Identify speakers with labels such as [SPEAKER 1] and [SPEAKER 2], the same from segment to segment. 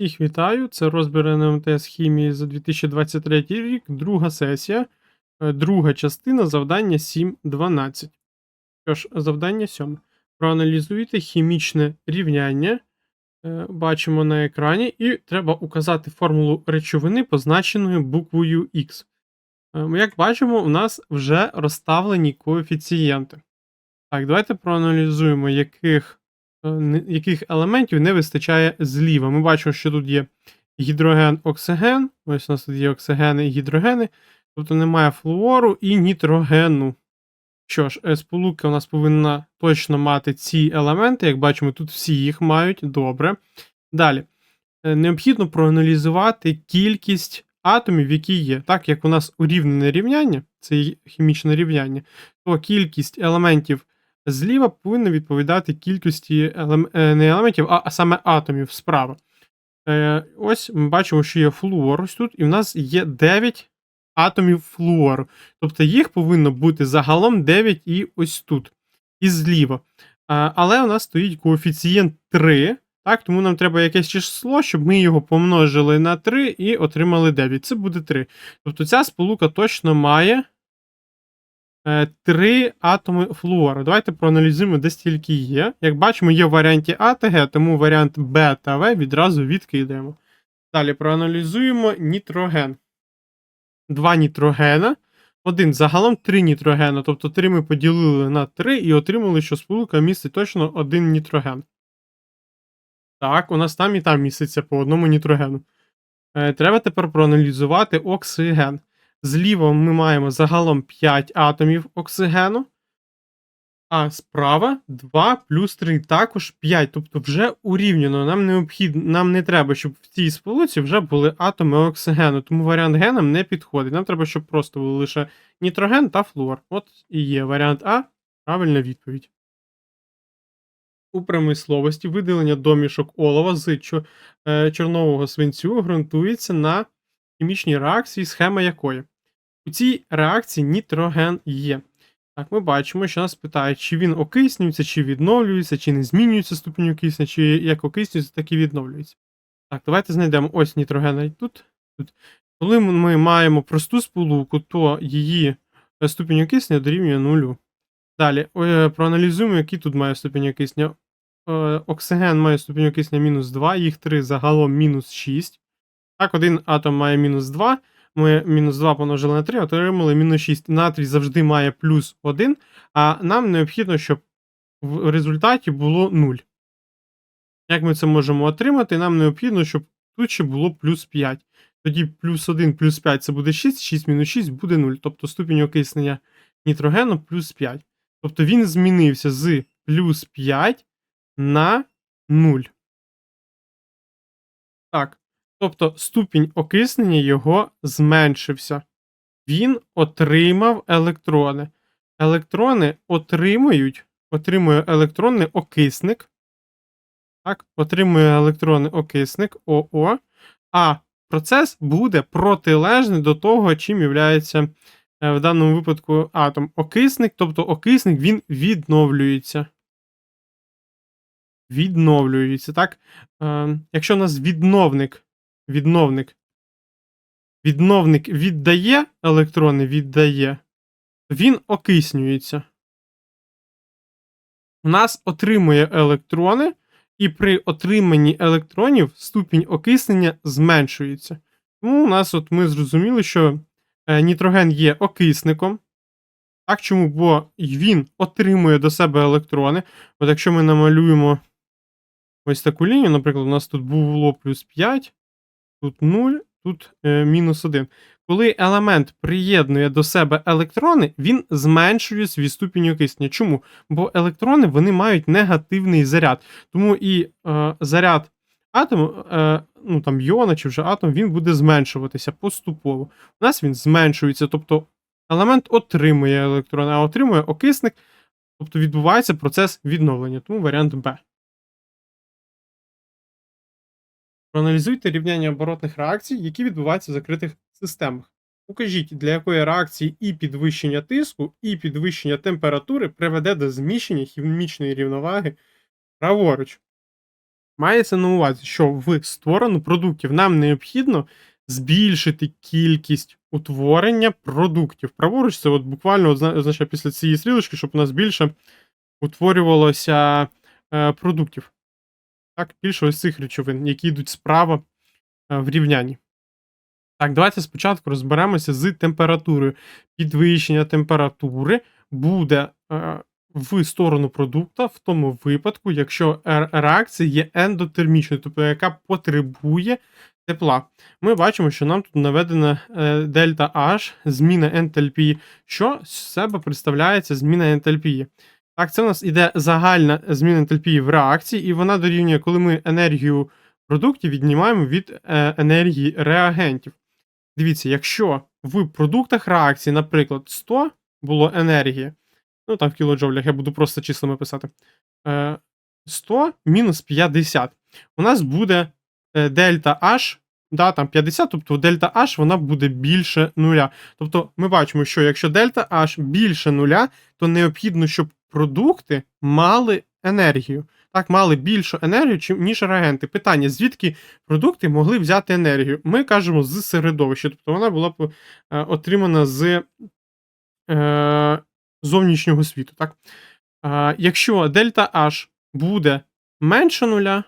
[SPEAKER 1] Всіх вітаю! Це розбір НМТ з хімії за 2023 рік, друга сесія, е, друга частина завдання 7.12. Що ж, завдання 7. Проаналізуйте хімічне рівняння. е, Бачимо на екрані, і треба указати формулу речовини, позначеною буквою Х. Е, Як бачимо, у нас вже розставлені коефіцієнти. Так, давайте проаналізуємо, яких яких елементів не вистачає зліва. Ми бачимо, що тут є гідроген, оксиген. Ось у нас тут є оксигени і гідрогени. Тобто немає флуору і нітрогену. Що ж, е, сполука у нас повинна точно мати ці елементи. Як бачимо, тут всі їх мають. Добре. Далі. Е, Необхідно проаналізувати кількість атомів, які є. Так як у нас урівнене рівняння, це хімічне рівняння, то кількість елементів зліва повинна відповідати кількості елем... е, не елементів, а, саме атомів справа. Е, ось ми бачимо, що є флуор ось тут, і в нас є 9 атомів флуору. Тобто їх повинно бути загалом 9 і ось тут, і зліва. А, але у нас стоїть коефіцієнт 3, так, тому нам треба якесь число, щоб ми його помножили на 3 і отримали 9. Це буде 3. Тобто ця сполука точно має. Е, Три атоми флуору. Давайте проаналізуємо, де стільки є. Як бачимо, є в варіанті А та Г, тому варіант Б та В відразу відкидаємо. Далі проаналізуємо нітроген. Два нітрогена. Один загалом три нітрогена. Тобто три ми поділили на 3 і отримали, що сполука містить точно один нітроген. Так, у нас там і там міститься по одному нітрогену. Е, треба тепер проаналізувати оксиген. Зліва ми маємо загалом 5 атомів оксигену, а справа 2 плюс 3 також 5. Тобто вже урівняно. Нам необхідно, нам не треба, щоб в цій сполуці вже були атоми оксигену. Тому варіант Г нам не підходить. Нам треба, щоб просто були лише нітроген та флуор. От і є варіант А. Правильна відповідь. У промисловості виділення домішок олова з е, чорнового свинцю ґрунтується на хімічній реакції, схема якої. У цій реакції нітроген є. Так, ми бачимо, що нас питають, чи він окиснюється, чи відновлюється, чи не змінюється ступінь окиснення, чи як окиснюється, так і відновлюється. Так, давайте знайдемо ось нітроген і тут. тут. Коли ми маємо просту сполуку, то її е, ступінь окиснення дорівнює нулю. Далі е, проаналізуємо, який тут має ступінь окиснення. Е, Оксиген має ступінь окиснення мінус 2, їх 3 загалом мінус 6. Так, один атом має мінус 2. Ми мінус 2 помножили на 3, отримали мінус 6. Натрій завжди має плюс 1, а нам необхідно, щоб в результаті було 0. Як ми це можемо отримати? Нам необхідно, щоб тут ще було плюс 5. Тоді плюс 1 плюс 5 це буде 6, 6 мінус 6 буде 0. Тобто ступінь окиснення нітрогену плюс 5. Тобто він змінився з плюс 5 на 0. Так. Тобто ступінь окиснення його зменшився. Він отримав електрони. Електрони отримують, отримує електронний окисник. Так, отримує електронний окисник ОО, а процес буде протилежний до того, чим є в даному випадку атом. Окисник, тобто окисник він відновлюється. Відновлюється, так? Е, якщо у нас відновник відновник. Відновник віддає електрони, віддає, він окиснюється. У нас отримує електрони, і при отриманні електронів ступінь окиснення зменшується. Тому у нас от ми зрозуміли, що е, нітроген є окисником. Так, чому? Бо він отримує до себе електрони. От якщо ми намалюємо ось таку лінію, наприклад, у нас тут було плюс 5 тут 0, тут е, мінус 1. Коли елемент приєднує до себе електрони, він зменшує свій ступінь окиснення. Чому? Бо електрони вони мають негативний заряд. Тому і е, заряд атому, е, ну там йона чи вже атом, він буде зменшуватися поступово. У нас він зменшується, тобто елемент отримує електрони, а отримує окисник, тобто відбувається процес відновлення. Тому варіант Б. Проаналізуйте рівняння оборотних реакцій, які відбуваються в закритих системах. Укажіть, для якої реакції і підвищення тиску, і підвищення температури приведе до зміщення хімічної рівноваги праворуч. Мається на увазі, що в сторону продуктів нам необхідно збільшити кількість утворення продуктів. Праворуч це от буквально означає після цієї стрілочки, щоб у нас більше утворювалося е, продуктів. Так, більше ось цих речовин, які йдуть справа е, в рівнянні. Так, давайте спочатку розберемося з температурою. Підвищення температури буде е, в сторону продукта в тому випадку, якщо реакція є ендотермічною, тобто яка потребує тепла. Ми бачимо, що нам тут наведена е, дельта H, зміна ентальпії, що з себе представляється зміна ентальпії. Так, це у нас іде загальна зміна ентальпії в реакції, і вона дорівнює, коли ми енергію продуктів віднімаємо від е, енергії реагентів. Дивіться, якщо в продуктах реакції, наприклад, 100 було енергії, ну там в кілоджоулях я буду просто числами писати. Е, 100 мінус 50. У нас буде е, дельта H, да, там 50, тобто дельта H вона буде більше нуля. Тобто ми бачимо, що якщо дельта H більше нуля, то необхідно, щоб продукти мали енергію. Так, мали більшу енергію, ніж реагенти. Питання: звідки продукти могли взяти енергію? Ми кажемо з середовища, тобто вона була б е, отримана з е, зовнішнього світу. Так? Е, якщо дельта H буде менше нуля,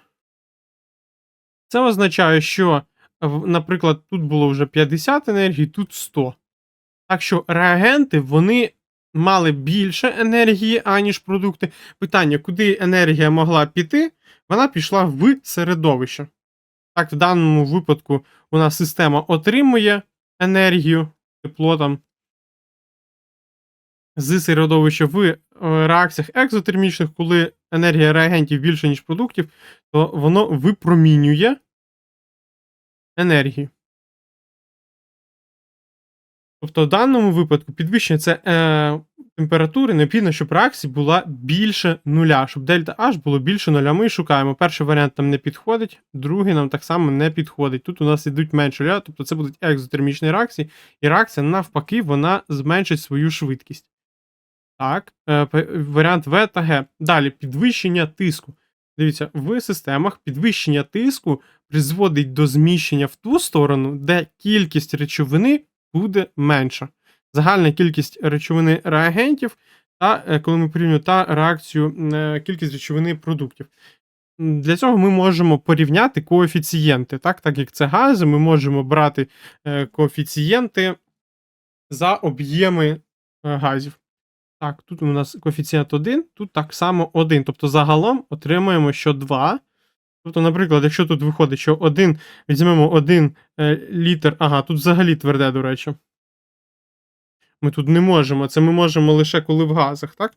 [SPEAKER 1] це означає, що, наприклад, тут було вже 50 енергії, тут 100. Так що реагенти вони мали більше енергії, аніж продукти. Питання, куди енергія могла піти, вона пішла в середовище. Так, в даному випадку у нас система отримує енергію, тепло там з середовища в е, реакціях екзотермічних, коли енергія реагентів більше, ніж продуктів, то воно випромінює енергію. Тобто, в даному випадку підвищення це е, температури необхідно, щоб реакція була більше нуля, щоб дельта H було більше нуля. Ми шукаємо. Перший варіант нам не підходить, другий нам так само не підходить. Тут у нас йдуть менше нуля, тобто це будуть екзотермічні реакції, і реакція навпаки вона зменшить свою швидкість. Так, е, варіант В та Г. Далі підвищення тиску. Дивіться, в системах підвищення тиску призводить до зміщення в ту сторону, де кількість речовини буде менша. Загальна кількість речовини реагентів, та е, коли ми порівнюємо та реакцію е, кількість речовини продуктів. Для цього ми можемо порівняти коефіцієнти. Так, так як це гази, ми можемо брати е, коефіцієнти за об'єми газів. Так, тут у нас коефіцієнт 1, тут так само 1. Тобто загалом отримаємо, що 2. Тобто, наприклад, якщо тут виходить, що 1, візьмемо 1 е, літр, ага, тут взагалі тверде, до речі. Ми тут не можемо. Це ми можемо лише коли в газах, так?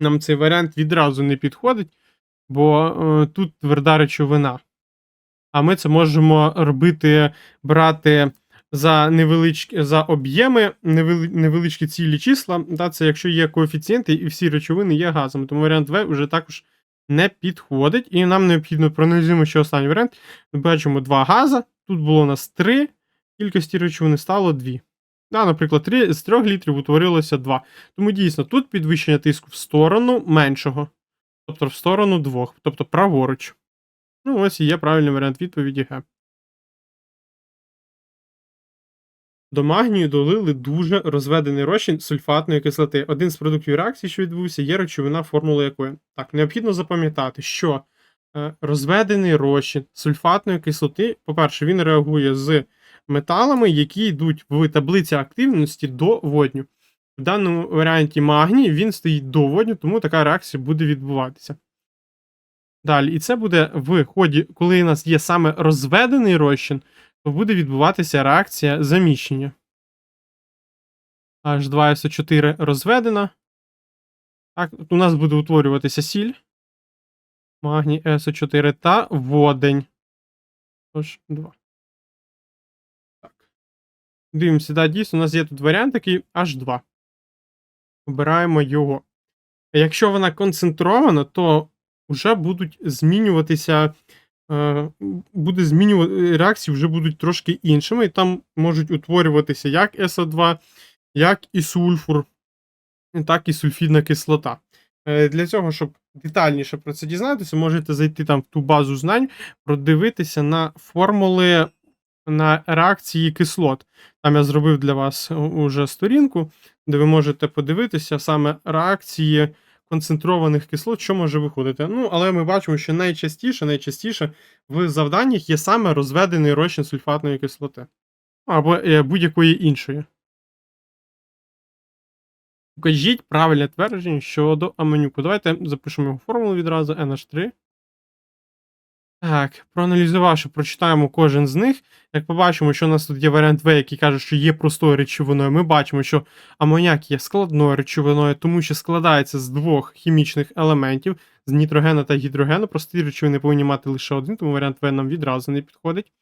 [SPEAKER 1] Нам цей варіант відразу не підходить, бо е, тут тверда речовина. А ми це можемо робити, брати за невеличкі за об'єми, невели, невеличкі цілі числа. Да, це якщо є коефіцієнти і всі речовини є газами. Тому варіант В вже також не підходить. І нам необхідно проаналізуємо ще останній варіант. Ми бачимо два газа. Тут було у нас 3, кількості речовини стало 2. Да, наприклад, 3, з 3 літрів утворилося 2. Тому дійсно тут підвищення тиску в сторону меншого. Тобто в сторону 2, тобто праворуч. Ну, ось і є правильний варіант відповіді Г. До магнію долили дуже розведений розчин сульфатної кислоти. Один з продуктів реакції, що відбувся, є речовина, формула якої. Так, необхідно запам'ятати, що е, розведений розчин сульфатної кислоти, по-перше, він реагує з металами, які йдуть в таблиці активності до водню. В даному варіанті магній він стоїть до водню, тому така реакція буде відбуватися. Далі, і це буде в ході, коли у нас є саме розведений розчин, то буде відбуватися реакція заміщення. H2SO4 розведена. Так, у нас буде утворюватися сіль. Магній SO4 та водень. Тож, 2. Так. Дивимося, да, дійсно, у нас є тут варіант такий H2. Обираємо його. Якщо вона концентрована, то вже будуть змінюватися. Е, Буде змінювати реакції вже будуть трошки іншими, і там можуть утворюватися як СО2, як і сульфур, так і сульфідна кислота. Е, Для цього, щоб детальніше про це дізнатися, можете зайти там в ту базу знань, продивитися на формули на реакції кислот. Там я зробив для вас уже сторінку, де ви можете подивитися саме реакції концентрованих кислот, що може виходити. Ну, але ми бачимо, що найчастіше, найчастіше в завданнях є саме розведений розчин сульфатної кислоти. Або е, будь-якої іншої. Покажіть правильне твердження щодо аменюку. Давайте запишемо його формулу відразу NH3. Так, проаналізувавши, прочитаємо кожен з них. Як побачимо, що у нас тут є варіант В, який каже, що є простою речовиною. Ми бачимо, що амоняк є складною речовиною, тому що складається з двох хімічних елементів з нітрогена та гідрогену. Прості речовини повинні мати лише один, тому варіант В нам відразу не підходить.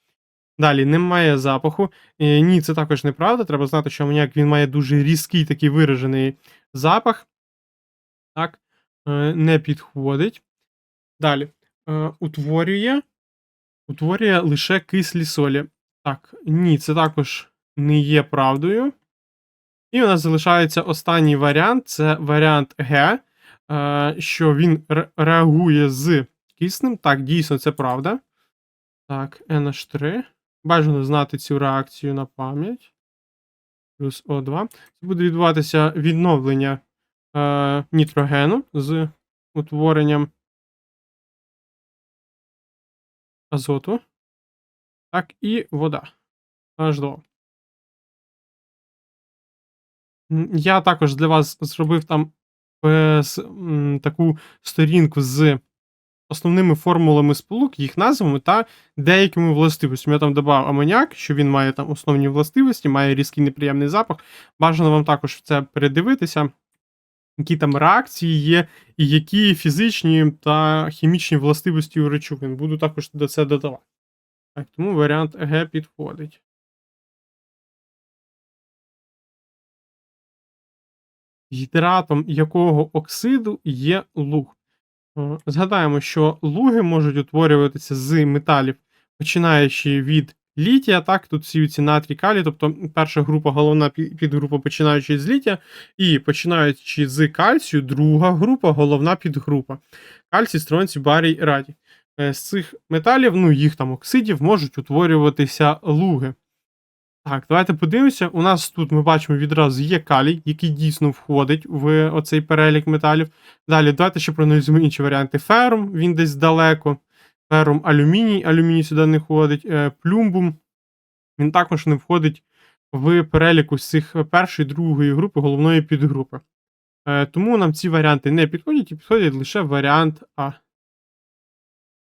[SPEAKER 1] Далі немає запаху. Е, ні, це також неправда. Треба знати, що амоняк він має дуже різкий такий виражений запах. Так, е, не підходить. Далі. Е, утворює, утворює лише кислі солі. Так, ні, це також не є правдою. І у нас залишається останній варіант це варіант Г, е, що він реагує з киснем. Так, дійсно, це правда. Так, NH3. Бажано знати цю реакцію на пам'ять. Плюс О2. Це буде відбуватися відновлення е, нітрогену з утворенням азоту. Так, і вода. H2O. Я також для вас зробив там е, таку сторінку з основними формулами сполук, їх назвами та деякими властивостями. Я там додав амоняк, що він має там основні властивості, має різкий неприємний запах. Бажано вам також це передивитися, які там реакції є, і які фізичні та хімічні властивості у речовин. Буду також до це додавати. Так, тому варіант Г підходить. Гідратом якого оксиду є луг? Е, Згадаємо, що луги можуть утворюватися з металів, починаючи від літія, так, тут всі ці натрій калій, тобто перша група, головна підгрупа, починаючи з літія, і починаючи з кальцію, друга група, головна підгрупа. Кальцій, стронцій, барій, радій. Е, З цих металів, ну їх там оксидів, можуть утворюватися луги. Так, давайте подивимося. У нас тут ми бачимо відразу є калій, який дійсно входить в оцей перелік металів. Далі, давайте ще проаналізуємо інші варіанти. Ферум, він десь далеко. Ферум алюміній, алюміній сюди не входить. Е, Плюмбум, він також не входить в переліку з цих першої, другої групи, головної підгрупи. Е, Тому нам ці варіанти не підходять і підходить лише варіант А.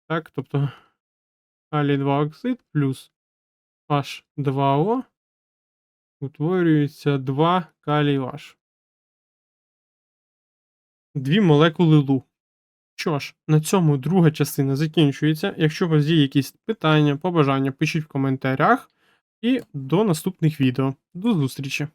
[SPEAKER 1] Так, тобто калій 2 оксид плюс H2O утворюється 2 калій H. Дві молекули лу. Що ж, на цьому друга частина закінчується. Якщо у вас є якісь питання, побажання, пишіть в коментарях. І до наступних відео. До зустрічі!